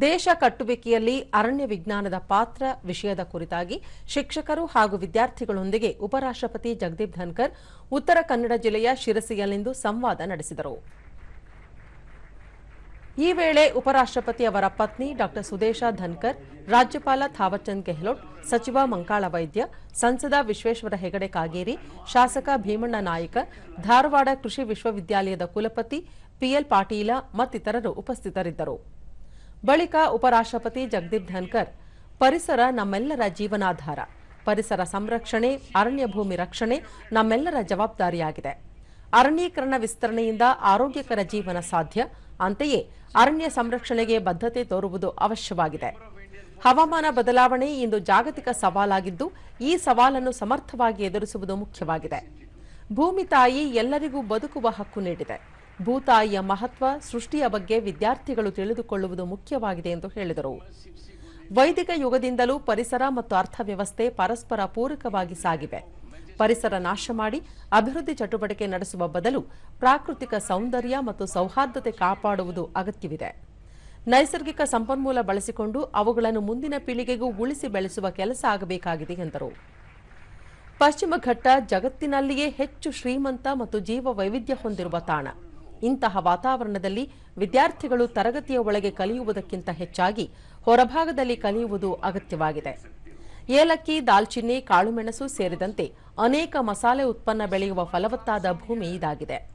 ದೇಶ ಕಟ್ಟುವಿಕೆಯಲ್ಲಿ ಅರಣ್ಯ ವಿಜ್ಞಾನದ ಪಾತ್ರ ವಿಷಯದ ಕುರಿತಾಗಿ ಶಿಕ್ಷಕರು ಹಾಗೂ ವಿದ್ಯಾರ್ಥಿಗಳೊಂದಿಗೆ ಉಪರಾಷ್ಟ್ರಪತಿ ಜಗದೀಪ್ ಧನ್ಕರ್ ಉತ್ತರ ಕನ್ನಡ ಜಿಲ್ಲೆಯ ಶಿರಸಿಯಲ್ಲಿಂದು ಸಂವಾದ ನಡೆಸಿದರು. ಈ ವೇಳೆ ಉಪರಾಷ್ಟ್ರಪತಿ ಅವರ ಪತ್ನಿ ಡಾ. ಸುದೇಶ ಧನ್ಕರ್, ರಾಜ್ಯಪಾಲ ಥಾವರ್ಚಂದ್ ಗೆಹ್ಲೋಟ್, ಸಚಿವ ಮಂಕಾಳ ವೈದ್ಯ, ಸಂಸದ ವಿಶ್ವೇಶ್ವರ ಹೆಗಡೆ ಕಾಗೇರಿ, ಶಾಸಕ ಭೀಮಣ್ಣ ನಾಯಕ, ಧಾರವಾಡ ಕೃಷಿ ವಿಶ್ವವಿದ್ಯಾಲಯದ ಕುಲಪತಿ ಪಿಎಲ್ ಪಾಟೀಲ ಮತ್ತಿತರರು ಉಪಸ್ಥಿತರಿದ್ದರು. ಬಳಿಕ ಉಪರಾಷ್ಟ್ರಪತಿ ಜಗದೀಪ್ ಧನ್ಕರ್, ಪರಿಸರ ನಮ್ಮೆಲ್ಲರ ಜೀವನಾಧಾರ, ಪರಿಸರ ಸಂರಕ್ಷಣೆ, ಅರಣ್ಯ ಭೂಮಿ ರಕ್ಷಣೆ ನಮ್ಮೆಲ್ಲರ ಜವಾಬ್ದಾರಿಯಾಗಿದೆ. ಅರಣ್ಯೀಕರಣ ವಿಸ್ತರಣೆಯಿಂದ ಆರೋಗ್ಯಕರ ಜೀವನ ಸಾಧ್ಯ, ಅಂತೆಯೇ ಅರಣ್ಯ ಸಂರಕ್ಷಣೆಗೆ ಬದ್ಧತೆ ತೋರುವುದು ಅವಶ್ಯವಾಗಿದೆ. ಹವಾಮಾನ ಬದಲಾವಣೆ ಇಂದು ಜಾಗತಿಕ ಸವಾಲಾಗಿದ್ದು, ಈ ಸವಾಲನ್ನು ಸಮರ್ಥವಾಗಿ ಎದುರಿಸುವುದು ಮುಖ್ಯವಾಗಿದೆ. ಭೂಮಿ ತಾಯಿ ಎಲ್ಲರಿಗೂ ಬದುಕುವ ಹಕ್ಕು ನೀಡಿದೆ. ಭೂತಾಯಿಯ ಮಹತ್ವ, ಸೃಷ್ಟಿಯ ಬಗ್ಗೆ ವಿದ್ಯಾರ್ಥಿಗಳು ತಿಳಿದುಕೊಳ್ಳುವುದು ಮುಖ್ಯವಾಗಿದೆ ಎಂದು ಹೇಳಿದರು. ವೈದಿಕ ಯುಗದಿಂದಲೂ ಪರಿಸರ ಮತ್ತು ಅರ್ಥವ್ಯವಸ್ಥೆ ಪರಸ್ಪರ ಪೂರಕವಾಗಿ ಸಾಗಿವೆ. ಪರಿಸರ ನಾಶ ಮಾಡಿ, ಅಭಿವೃದ್ಧಿ ಚಟುವಟಿಕೆ ನಡೆಸುವ ಬದಲು ಪ್ರಾಕೃತಿಕ ಸೌಂದರ್ಯ ಮತ್ತು ಸೌಹಾರ್ದತೆ ಕಾಪಾಡುವುದು ಅಗತ್ಯವಿದೆ. ನೈಸರ್ಗಿಕ ಸಂಪನ್ಮೂಲ ಬಳಸಿಕೊಂಡು ಅವುಗಳನ್ನು ಮುಂದಿನ ಪೀಳಿಗೆಗೂ ಉಳಿಸಿ ಬೆಳೆಸುವ ಕೆಲಸ ಆಗಬೇಕಾಗಿದೆ ಎಂದರು. ಪಶ್ಚಿಮ ಘಟ್ಟ ಜಗತ್ತಿನಲ್ಲಿಯೇ ಹೆಚ್ಚು ಶ್ರೀಮಂತ ಮತ್ತು ಜೀವ ವೈವಿಧ್ಯ ಹೊಂದಿರುವ ತಾಣ. ಇಂತಹ ವಾತಾವರಣದಲ್ಲಿ ವಿದ್ಯಾರ್ಥಿಗಳು ತರಗತಿಯ ಒಳಗೆ ಕಲಿಯುವುದಕ್ಕಿಂತ ಹೆಚ್ಚಾಗಿ ಹೊರಭಾಗದಲ್ಲಿ ಕಲಿಯುವುದು ಅಗತ್ಯವಾಗಿದೆ. ಏಲಕ್ಕಿ, ದಾಲ್ಚಿನ್ನಿ, ಕಾಳುಮೆಣಸು ಸೇರಿದಂತೆ ಅನೇಕ ಮಸಾಲೆ ಉತ್ಪನ್ನ ಬೆಳೆಯುವ ಫಲವತ್ತಾದ ಭೂಮಿ ಇದಾಗಿದೆ.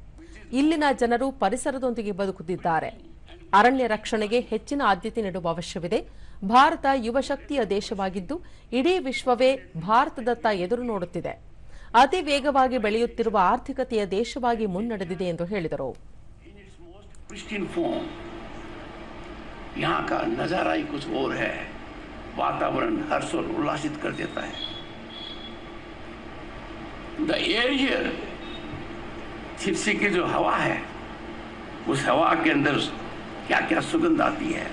ಇಲ್ಲಿನ ಜನರು ಪರಿಸರದೊಂದಿಗೆ ಬದುಕುತ್ತಿದ್ದಾರೆ. ಅರಣ್ಯ ರಕ್ಷಣೆಗೆ ಹೆಚ್ಚಿನ ಆದ್ಯತೆ ನೀಡುವ ಅವಶ್ಯವಿದೆ. ಭಾರತ ಯುವಶಕ್ತಿಯ ದೇಶವಾಗಿದ್ದು, ಇಡೀ ವಿಶ್ವವೇ ಭಾರತದತ್ತ ಎದುರು ನೋಡುತ್ತಿದೆ. ಅತಿ ವೇಗವಾಗಿ ಬೆಳೆಯುತ್ತಿರುವ ಆರ್ಥಿಕತೆಯ ದೇಶವಾಗಿ ಮುನ್ನಡೆದಿದೆ ಎಂದು ಹೇಳಿದರು. Pristine form. यहाँ का नज़ारा ही कुछ और है। वातावरण हर्ष और उल्लासित कर देता है। द एयर छिपसी की जो हवा है, उस हवा के अंदर क्या क्या सुगंध आती है?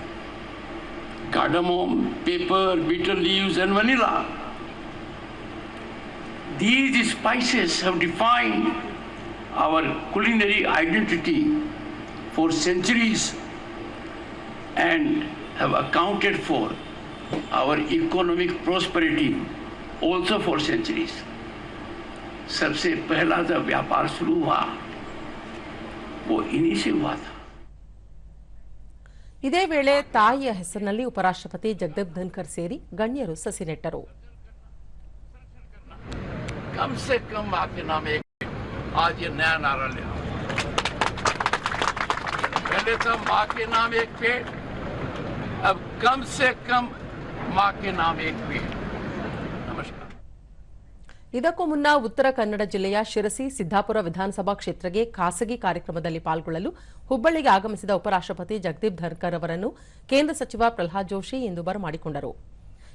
Cardamom pepper bitter leaves and vanilla these spices have defined our culinary identity. for centuries and have accounted for our economic prosperity also for centuries. सबसे पहला जब व्यापार शुरू हुआ वो इन्हीं से हुआ था ಇದೇ ವೇಳೆ ತಾಯಿಯ ಹೆಸರಿನಲ್ಲಿ ಉಪರಾಷ್ಟ್ರಪತಿ ಜಗದೀಪ್ ಧನ್ಕರ್ ಸೇರಿ ಗಣ್ಯರು ಸಸಿ ನೆಟ್ಟರು कम से कम माँ के नाम एक आज ये नया नारा ले आओ। पहले था माँ के नाम एक पेड़ अब कम से कम माँ के नाम एक पेड़ नमस्कार ಇದಕ್ಕೂ ಮುನ್ನ ಉತ್ತರ ಕನ್ನಡ ಜಿಲ್ಲೆಯ ಶಿರಸಿ ಸಿದ್ದಾಪುರ ವಿಧಾನಸಭಾ ಕ್ಷೇತ್ರಕ್ಕೆ ಖಾಸಗಿ ಕಾರ್ಯಕ್ರಮದಲ್ಲಿ ಪಾಲ್ಗೊಳ್ಳಲು ಹುಬ್ಬಳ್ಳಿಗೆ ಆಗಮಿಸಿದ ಉಪರಾಷ್ಟ್ರಪತಿ ಜಗದೀಪ್ ಧನ್ಕರ್ ಅವರನ್ನು ಕೇಂದ್ರ ಸಚಿವ ಪ್ರಹ್ಲಾದ್ ಜೋಶಿ ಇಂದು ಬರಮಾಡಿಕೊಂಡರು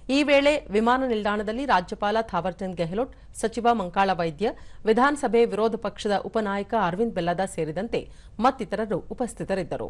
ಈ ವೇಳೆ ವಿಮಾನ ನಿಲ್ದಾಣದಲ್ಲಿ ರಾಜ್ಯಪಾಲ ಥಾವರ್ಚಂದ್ ಗೆಹ್ಲೋಟ್, ಸಚಿವ ಮಂಕಾಳ ವೈದ್ಯ, ವಿಧಾನಸಭೆ ವಿರೋಧ ಪಕ್ಷದ ಉಪನಾಯಕ ಅರವಿಂದ್ ಬೆಲ್ಲದ ಸೇರಿದಂತೆ ಮತ್ತಿತರರು ಉಪಸ್ಥಿತರಿದ್ದರು.